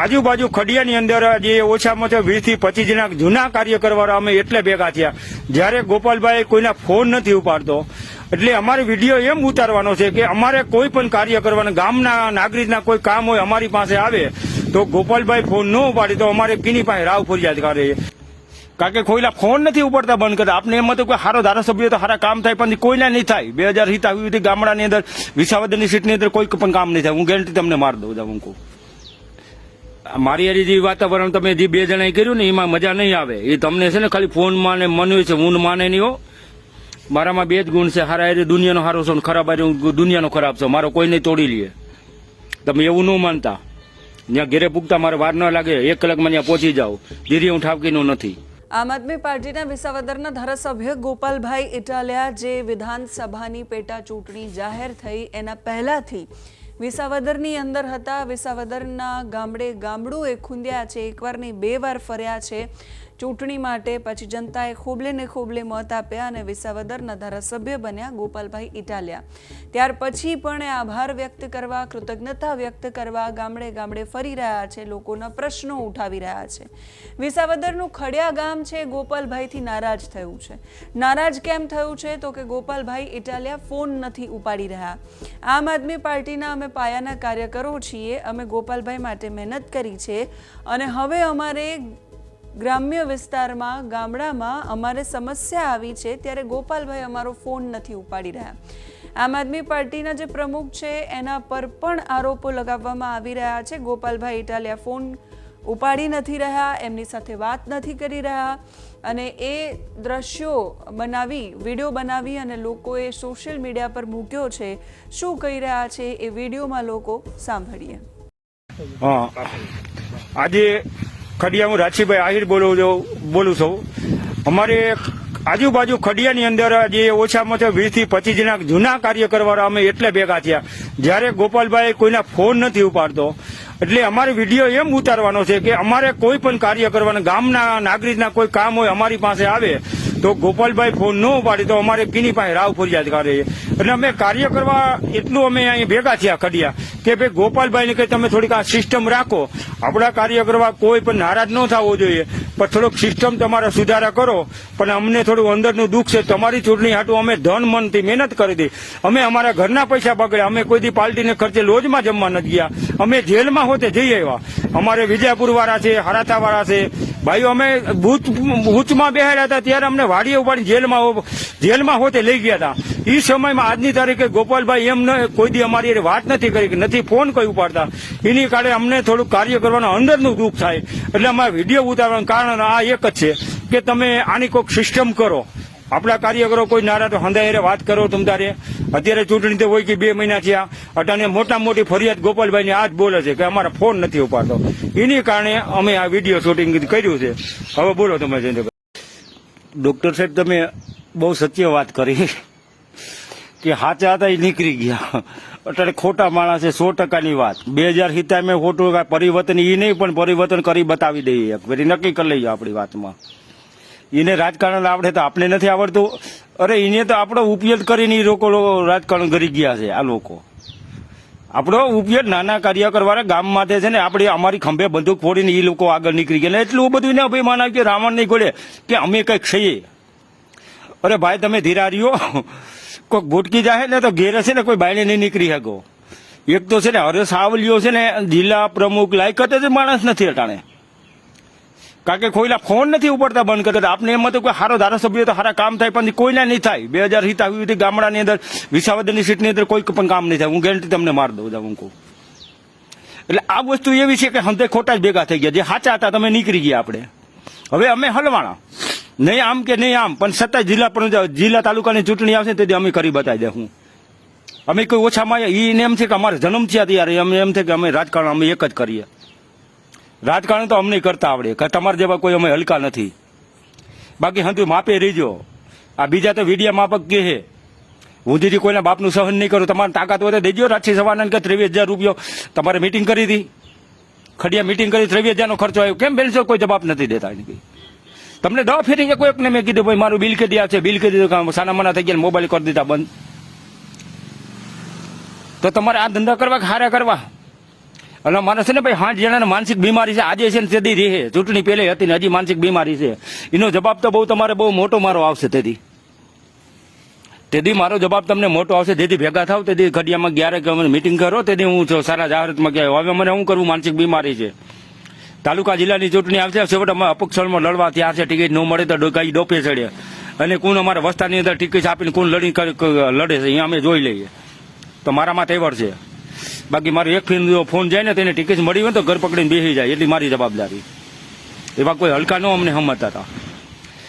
આજુબાજુ ખડિયાની અંદર જે ઓછામાં ઓછા વીસથી પચીસ જણા જૂના કાર્ય કરવાના અમે એટલે ભેગા થયા. જ્યારે ગોપાલભાઈ કોઈના ફોન નથી ઉપાડતો. એટલે અમારે વીડિયો એમ ઉતારવાનો છે કે અમારે કોઈ પણ કાર્ય કરવાના, ગામના નાગરિકના કોઈ કામ હોય, અમારી પાસે આવે, તો ગોપાલભાઈ ફોન ન ઉપાડે તો અમારે કિની પાસે રાવ ફરિયાદ કરે. કારણ કે કોઈના ફોન નથી ઉપડતા બંધ કરતા. આપણે એમ હતું કે સારો ધારાસભ્ય તો સારા કામ થાય, પણ કોઈના નહીં થાય. બે હજાર હિત આવી હતી ગામડાની અંદર, વિસાવદરની સીટની અંદર કોઈ પણ કામ નહીં થાય. હું ગેરંટી તમને માર દઉં હું કહું. મારી હારી જે વાતાવરણ તમે જે બે જણાએ કર્યું ને, એમાં મજા નહીં આવે. એ તમને છે ને ખાલી ફોનમાં ને મન છે હું માને નહીં હો. મારામાં બે જ ગુણ છે. હારા હારી દુનિયાનો હારો છો ને ખરાબ હારી દુનિયાનો ખરાબ છો. મારો કોઈને તોડી લે. તમે એવું ન માનતા. ત્યાં ઘેરે પૂગતા મારે વાર ન લાગે. એક કલાકમાં ત્યાં પહોંચી જાઓ. ધીરે હું ઠાવકીનો નથી. આમ આદમી પાર્ટીના વિસાવદરના ધારાસભ્ય ગોપાલભાઈ ઇટાલિયા જે વિધાનસભાની પેટા ચૂંટણી જાહેર થઈ, એના પહેલાથી વિસાવદરની અંદર હતા. વિસાવદરના ગામડે ગામડું એ ખૂંદ્યા છે. એકવાર નહીં બે વાર ફર્યા છે. ચૂંટણી માટે પછી જનતાએ ખોબલે ને ખોબલે મત આપ્યા અને વિસાવદરના ધારાસભ્ય બન્યા ગોપાલભાઈ ઇટાલિયા. ત્યાર પછી પણ આભાર વ્યક્ત કરવા, કૃતજ્ઞતા વ્યક્ત કરવા ગામડે ગામડે ફરી રહ્યા છે, લોકોના પ્રશ્નો ઉઠાવી રહ્યા છે. વિસાવદરનું ખડિયા ગામ છે, ગોપાલભાઈથી નારાજ થયું છે. નારાજ કેમ થયું છે? તો કે ગોપાલભાઈ ઇટાલિયા ફોન નથી ઉપાડી રહ્યા. આમ આદમી પાર્ટીના અમે પાયાના કાર્યકરો છીએ, અમે ગોપાલભાઈ માટે મહેનત કરી છે અને હવે અમારે ગ્રામ્ય વિસ્તારમાં, ગામડામાં અમારે સમસ્યા આવી છે ત્યારે ગોપાલભાઈ અમારો ફોન નથી ઉપાડી રહ્યા. આમ આદમી પાર્ટીના જે પ્રમુખ છે, એના પર પણ આરોપો લગાવવામાં આવી રહ્યા છે. ગોપાલભાઈ ઇટાલિયા ફોન ઉપાડી નથી રહ્યા, એમની સાથે વાત નથી કરી રહ્યા અને એ દ્રશ્યો બનાવી, વીડિયો બનાવી અને લોકોએ સોશિયલ મીડિયા પર મૂક્યો છે. શું કહી રહ્યા છે એ વિડીયોમાં લોકો સાંભળીએ. આજે ખડિયા હું રાજીભાઈ આહિર બોલું છું બોલું છું. અમારે આજુબાજુ ખડિયાની અંદર જે ઓછામાં ઓછા વીસથી પચીસ જણા જૂના કાર્ય કરવાના અમે એટલે ભેગા થયા. જ્યારે ગોપાલભાઈ કોઈના ફોન નથી ઉપાડતો. એટલે અમારે વીડિયો એમ ઉતારવાનો છે કે અમારે કોઈ પણ કાર્ય કરવાના ગામના નાગરિકના કોઈ કામ હોય, અમારી પાસે આવે. તો ગોપાલભાઈ ફોન ન ઉપાડે તો અમારે કિની પાસે રાવ ફરિયાદ કરે એટલે અમે કાર્ય કરવા એટલું અમે અહીં ભેગા થયા, ખડિયા, કે ભાઈ ગોપાલભાઈને કે તમે થોડીક આ સિસ્ટમ રાખો. આપણા કાર્ય કરવા કોઈ પણ નારાજ ન થવો જોઈએ. પણ થોડોક સિસ્ટમ તમારા સુધારા કરો. પણ અમને થોડું અંદરનું દુઃખ છે. તમારી ચૂંટણી હાટું અમે ધન મનથી મહેનત કરી દી. અમે અમારા ઘરના પૈસા બગડ્યા. અમે કોઈ દી પાર્ટીને ખર્ચે લોજમાં જમવા નથી ગયા. અમે જેલમાં હોતે જઈ આવ્યા. અમારે વિજયપુર વાળા છે, હરાતાવાળા છે ભાઈઓ, અમે બૂથમાં બેહાડ્યા હતા, ત્યારે અમને વાડીએ ઉપાડી જેલમાં જેલમાં હોતે લઈ ગયા હતા. એ સમયમાં આજની તારીખે ગોપાલભાઈ એમ કોઈ દી અમારી વાત નથી કરી, કે નથી ફોન કોઈ ઉપાડતા. એની કારણે અમને થોડું કાર્ય કરવાનું અંદરનું દુઃખ થાય. એટલે અમારે વીડિયો ઉતારવાનું કારણ આ એક જ છે, કે તમે આની કોઈક સિસ્ટમ કરો. આપણા કાર્યકરો કોઈ નારા તો હંધાયરે વાત કરો તમ તારે. અત્યારે ચૂંટણી તો હોય કે બે મહિના થયા અટાને મોટા મોટી ફરિયાદ ગોપાલભાઈને આ જ બોલે છે કે અમારા ફોન નથી ઉપાડતો. એની કારણે અમે આ વીડિયો શૂટિંગ કર્યું છે. હવે બોલો તમે જયંતભાઈ ડોક્ટર સાહેબ, તમે બહુ સત્ય વાત કરી કે હાચા હતા એ નીકળી ગયા. અત્યારે ખોટા માણસ સો ટકાની વાત. બે હજાર સિત્તેર મેં ખોટું પરિવર્તન એ નહીં, પણ પરિવર્તન કરી બતાવી દઈએ. ફેરી નક્કી કરી લઈએ આપણી વાતમાં. એને રાજકારણ આવડે તો આપણે નથી આવડતું. અરે એને તો આપણો ઉપયોગ કરીને એ લોકો રાજકારણ કરી ગયા છે, આ લોકો. આપણો ઉપયોગ નાના કાર્યકરવાળા ગામ માટે છે ને, આપણે અમારી ખંભે બંદૂક ફોડીને એ લોકો આગળ નીકળી ગયા. એટલું બધું એને અભિમાન આવ્યું કે રાવણ નહીં ગોળે કે અમે કંઈક છીએ. અરે, ભાઈ, તમે ધીરા રહ્યો કોઈક ભૂટકી જાય ને તો ઘેર હશે ને, કોઈ બાયને નહીં નીકળી શકો. એક તો છે ને હરેશ સાવલીઓ છે ને, જિલ્લા પ્રમુખ લાયકત જ માણસ નથી અટાણે. કારણ કે કોઈના ફોન નથી ઉપડતા બંધ કરતા. આપણે એમ હતું કે સારો ધારાસભ્ય તો સારા કામ થાય, પણ કોઈના નહીં થાય. બે હજાર હિત આવી હતી ગામડાની અંદર, વિસાવદરની સીટની અંદર કોઈ પણ કામ નહીં થાય. હું ગેરંટી તમને માર દઉં હું કહું. એટલે આ વસ્તુ એવી છે કે હંતે ખોટા જ ભેગા થઈ ગયા. જે સાચા હતા, તમે નીકળી ગયા આપણે. હવે અમે હલવાણા. નહીં આમ કે નહીં આમ, પણ છતાંય જિલ્લા પણ જિલ્લા તાલુકાની ચૂંટણી આવશે તેથી અમે કરી બતાવી દે હું. અમે કોઈ ઓછામાં એને એમ છે કે અમારે જન્મ થયા ત્યારે અમે એમ છે કે અમે રાજકારણ અમે એક જ કરીએ. રાજકારણ તો અમને કરતા આવડે. કે તમારા જેવા કોઈ અમે હલકા નથી. બાકી હંતુ માપે રહીજો આ બીજા તો વિડિયા માપક કે હે? હું દીદી કોઈના બાપનું સહન નહીં કરું. તમારે તાકાત હોય તો દેજો રાજથી સવાના કે ત્રેવીસ હજાર રૂપિયો. તમારે મિટિંગ કરી હતી. ખડિયા મિટિંગ કરી ત્રેવીસ હજારનો ખર્ચો આવ્યો. કેમ બેલશો કોઈ જવાબ નથી દેતા એની કઈ? તમને દવા ફેરી કોઈકને મેં કીધું, ભાઈ, મારું બિલ કે દીધા છે બિલ કે દીધું સાના મના થઈ ગયા મોબાઈલ કરી દીધા બંધ. તો તમારે આ ધંધા કરવા કે હારા કરવા? અને મને છે ને ભાઈ હાથ જણાને માનસિક બીમારી છે. આજે છે ને તેદી રહે. ચૂંટણી પહેલે હતી ને હજી માનસિક બીમારી છે. એનો જવાબ તો બહુ તમારે બહુ મોટો મારો આવશે તેથી તેથી મારો જવાબ તમને મોટો આવશે. જેથી ભેગા થાવ તેથી ઘડિયામાં ક્યારેક મિટિંગ કરો. તેથી હું સારા જાહેરાતમાં કહેવાય હવે મને શું કરવું માનસિક બીમારી છે. તાલુકા જિલ્લાની ચૂંટણી આવશે. છેવટે અમે અપક્ષણમાં લડવા ત્યાં છે. ટિકિટ ન મળે તો કઈ ડોપે ચડે. અને કોણ અમારા વસ્તાની અંદર ટિકિટ આપીને કોણ લડી લડે છે અહીંયા અમે જોઈ લઈએ. તો મારામાં તહેવાર છે. બાકી મારો એક ફીન ફોન જાય ને તેને ટિકિટ મળી હોય તો ઘર પકડીને બેસી જાય. એટલી મારી જવાબદારી. એવા કોઈ હલકા ન અમને સમજતા હતા.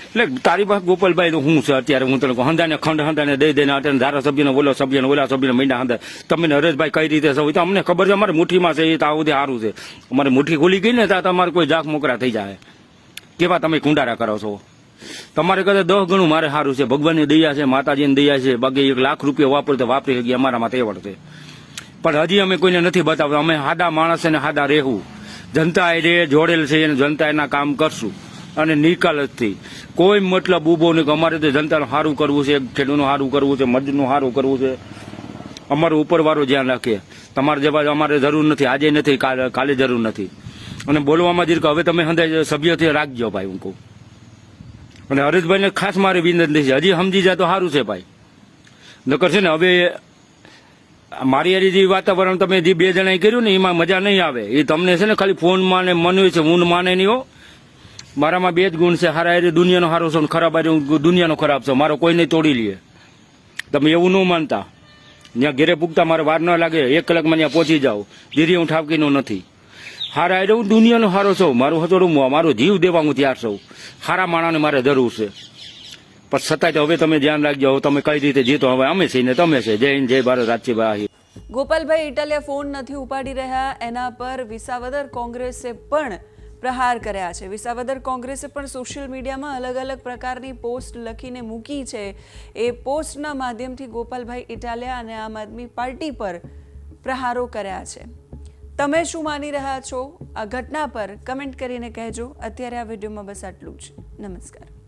એટલે તારી પાસે ગોપાલભાઈ તો હું છે અત્યારે? હું તને હંધાને ખંડ, હંધાને દઈ દઈને અત્યારે ધારાસભ્યને ઓલો સભ્યને ઓલા સભ્યને મહિના હંધા તમે હરેશભાઈ કઈ રીતે સૌ તો અમને ખબર છે, અમારે મુઠ્ઠીમાં છે, એ તો આવું સારું છે. અમારે મુઠ્ઠી ખુલી ગઈ ને ત્યાં તમારે કોઈ જાખ મોકરા થઈ જાય કેવા તમે કુંડારા કરો છો? તમારે કદાચ દસ ગણું મારે સારું છે. ભગવાનની દયા છે, માતાજીની દયા છે. બાકી એક લાખ રૂપિયા વાપરો તો વાપરી શકીએ, અમારામાં તેવડ છે. પણ હજી અમે કોઈને નથી બતાવતા. અમે સાદા માણસ અને સાદા રહેવું. જનતા એ જોડેલ છે અને જનતા એના કામ કરશું. અને નિકાલ જ કોઈ મતલબ ઊભો નહીં કે અમારે તો જનતાનું સારું કરવું છે ખેડૂતનું સારું કરવું છે, મજનું સારું કરવું છે. અમારું ઉપરવાળું ધ્યાન રાખે. તમારે જેવા અમારે જરૂર નથી. આજે નથી, કાલે કાલે જરૂર નથી. અને બોલવામાં જ હવે તમે હંધાય સભ્યથી રાખજો ભાઈ, હું કહું. અને હરેશભાઈને ખાસ મારી વિનંતી છે. હજી સમજી જાય તો સારું છે ભાઈ. નકર છે ને, હવે મારી હારી જે વાતાવરણ તમે જે બે જણાએ કર્યું ને, એમાં મજા નહીં આવે. એ તમને છે ને ખાલી ફોનમાં ને મનુ છે હું માને નહીં હો. મારામાં બે જ ગુણ છે, હારા હારી દુનિયાનો હારો છો ખરાબ હારી દુનિયાનો ખરાબ છો. મારો કોઈને તોડી લે. તમે એવું ન માનતા. ત્યાં ઘેરે પૂગતા મારે વાર ન લાગે, એક કલાકમાં ત્યાં પહોંચી જાઓ. ધીરે હું ઠાવકીનો નથી. હારા હારે હું દુનિયાનો હારો છું. મારું હજોડું મારો જીવ દેવા હું તૈયાર છું. હારા માણાને મારે જરૂર છે. પણ છતાં હવે તમે ધ્યાન રાખજો, હવે તમે કઈ રીતે જીતો? હવે અમે છીએ ને તમે છે. જય હિન્દ, જય ભારત રાજ્યભાઈ ગોપાલભાઈ ઇટાલિયા ફોન નથી ઉપાડી રહ્યા, એના પર વિસાવદર કોંગ્રેસે પણ પ્રહાર કર્યા છે. વિસાવદર કોંગ્રેસે પણ સોશિયલ મીડિયામાં અલગ અલગ પ્રકારની પોસ્ટ લખીને મૂકી છે. એ પોસ્ટના માધ્યમથી ગોપાલભાઈ ઇટાલિયા અને આમ આદમી પાર્ટી પર પ્રહારો કર્યા છે. તમે શું માની રહ્યા છો? આ ઘટના પર કમેન્ટ કરીને કહેજો. અત્યારે આ વિડીયોમાં બસ આટલું જ. નમસ્કાર.